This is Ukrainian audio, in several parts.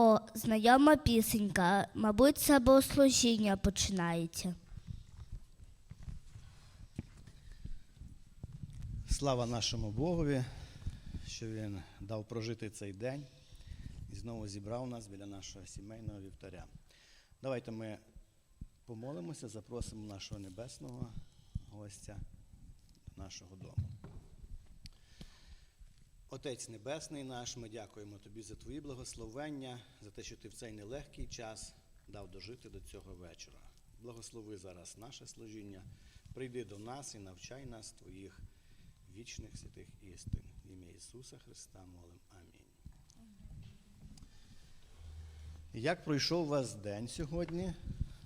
О, знайома пісенька. Мабуть, це богослужіння починається. Слава нашому Богові, що Він дав прожити цей день і знову зібрав нас біля нашого сімейного вівтаря. Давайте ми помолимося, запросимо нашого небесного гостя до нашого дому. Отець Небесний наш, ми дякуємо Тобі за Твої благословення, за те, що Ти в цей нелегкий час дав дожити до цього вечора. Благослови зараз наше служіння, прийди до нас і навчай нас Твоїх вічних святих істин. В ім'я Ісуса Христа молим. Амінь. Як пройшов у вас день сьогодні?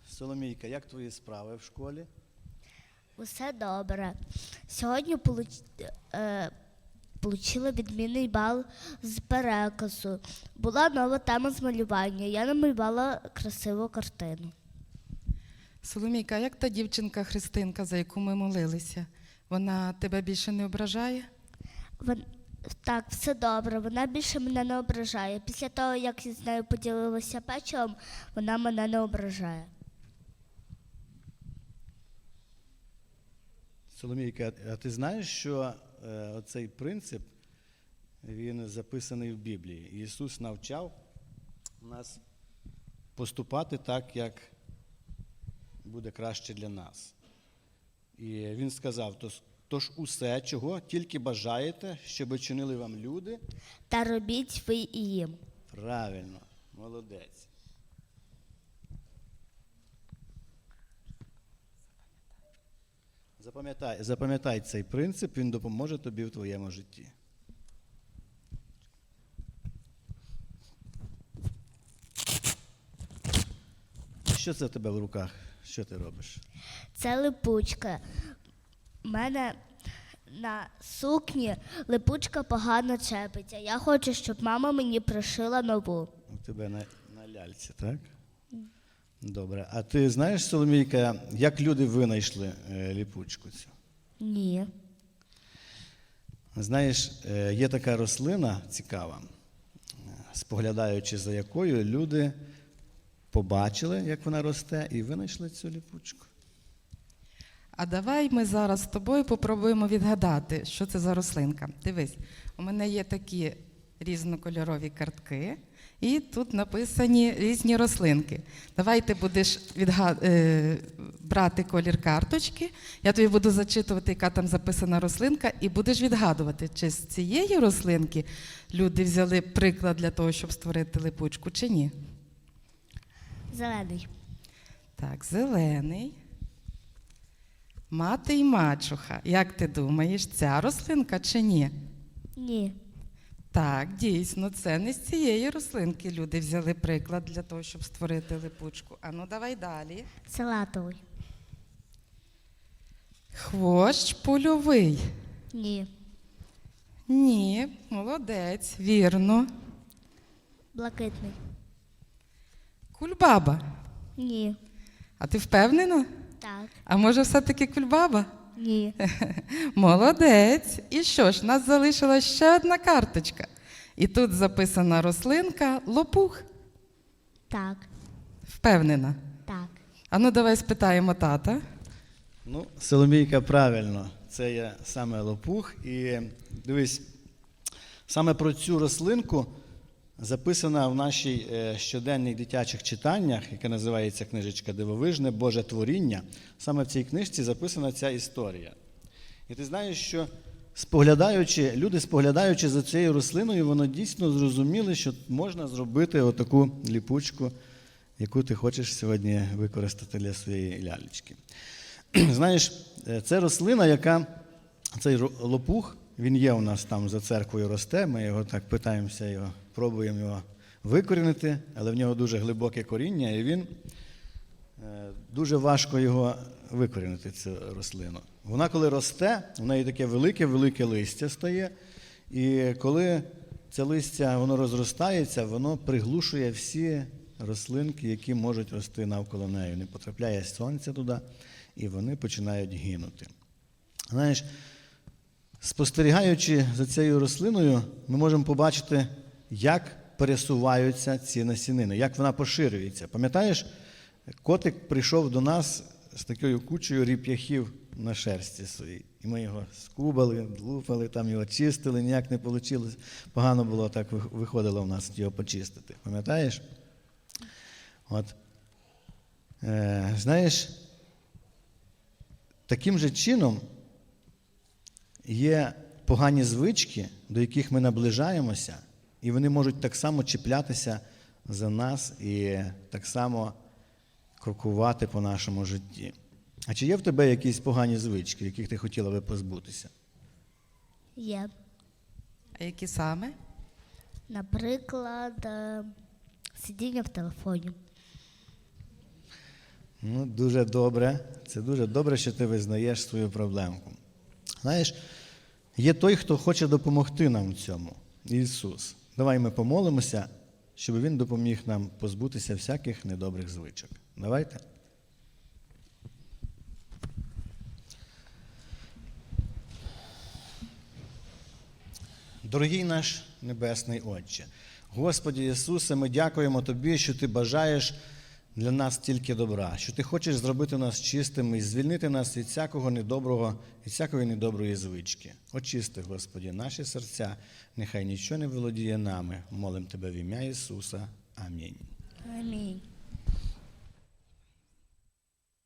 Соломійка, як твої справи в школі? Усе добре. Сьогодні е, получила відмінний бал з переказу. Була нова тема з малювання. Я намалювала красиву картину. Соломійка, а як та дівчинка Христинка, за яку ми молилися? Вона тебе більше не ображає? Вон... Так, все добре. Вона більше мене не ображає. Після того, як я з нею поділилася печивом, вона мене не ображає. Соломійка, а ти знаєш, що оцей принцип він записаний в Біблії. Ісус навчав нас поступати так, як буде краще для нас. І Він сказав: «Тож- тож усе, чого тільки бажаєте, щоб чинили вам люди, Та робіть ви і їм. правильно, молодець. Запам'ятай, запам'ятай цей принцип, він допоможе тобі в твоєму житті. Що це в тебе в руках? Що ти робиш? Це липучка. У мене на сукні липучка погано чепиться. Я хочу, щоб мама мені пришила нову. У тебе на, на ляльці, так? Добре. А ти знаєш, Соломійка, як люди винайшли е, ліпучку цю? Ні. Знаєш, е, є така рослина цікава, е, споглядаючи за якою люди побачили, як вона росте, і винайшли цю ліпучку. А давай ми зараз з тобою попробуємо відгадати, що це за рослинка. Дивись, у мене є такі різнокольорові картки, і тут написані різні рослинки. Давай ти будеш відга... е, брати колір карточки, я тобі буду зачитувати, яка там записана рослинка, і будеш відгадувати, чи з цієї рослинки люди взяли приклад для того, щоб створити липучку, чи ні. Зелений. Так, зелений. Мати і мачуха. Як ти думаєш, ця рослинка чи ні? Ні. Так, дійсно, це не з цієї рослинки люди взяли приклад для того, щоб створити липучку. А ну давай далі. Салатовий. Хвощ польовий. Ні. Ні, молодець, вірно. Блакитний. Кульбаба. Ні. А ти впевнена? Так. А може, все-таки кульбаба? Ні. Молодець. І що ж, у нас залишилась ще одна карточка. І тут записана рослинка лопух. Так. Впевнена. Так. А ну давай спитаємо тата. Ну, Соломійка, правильно, це є саме лопух. І дивись, саме про цю рослинку записана в нашій е, щоденних дитячих читаннях, яка називається книжечка Дивовижне Боже творіння. Саме в цій книжці записана ця історія. І ти знаєш, що споглядаючи, люди, споглядаючи за цією рослиною, вони дійсно зрозуміли, що можна зробити отаку ліпучку, яку ти хочеш сьогодні використати для своєї лялечки. Знаєш, е, це рослина, яка цей лопух, він є у нас там за церквою росте. Ми його так питаємося, його, пробуємо його викорінити, але в нього дуже глибоке коріння, і він е, дуже важко його викорінити, цю рослину. Вона, коли росте, в неї таке велике-велике листя стає, і коли це листя воно розростається, воно приглушує всі рослинки, які можуть рости навколо неї. Не потрапляє сонця туди, і вони починають гинути. Знаєш, спостерігаючи за цією рослиною, ми можемо побачити, як пересуваються ці насінини, як вона поширюється. Пам'ятаєш, котик прийшов до нас з такою кучею ріп'яхів на шерсті своїй. І ми його скубали, лупали, там його чистили, ніяк не вийшло. Погано було так виходило в нас його почистити. Пам'ятаєш? От. Е, знаєш, таким же чином є погані звички, до яких ми наближаємося, і вони можуть так само чіплятися за нас і так само крокувати по нашому житті. А чи є в тебе якісь погані звички, яких ти хотіла би позбутися? Є. А які саме? Наприклад, е, сидіння в телефоні. Ну, дуже добре. Це дуже добре, що ти визнаєш свою проблемку. Знаєш, є той, хто хоче допомогти нам в цьому. Ісус. Давай ми помолимося, щоб Він допоміг нам позбутися всяких недобрих звичок. Давайте. Дорогий наш Небесний Отче, Господі Ісусе, ми дякуємо Тобі, що Ти бажаєш для нас тільки добра, що Ти хочеш зробити нас чистими і звільнити нас від всякого недоброго, від всякої недоброї звички. Очисти, Господі, наші серця, нехай нічого не володіє нами. Молим Тебе в ім'я Ісуса. Амінь. Амінь.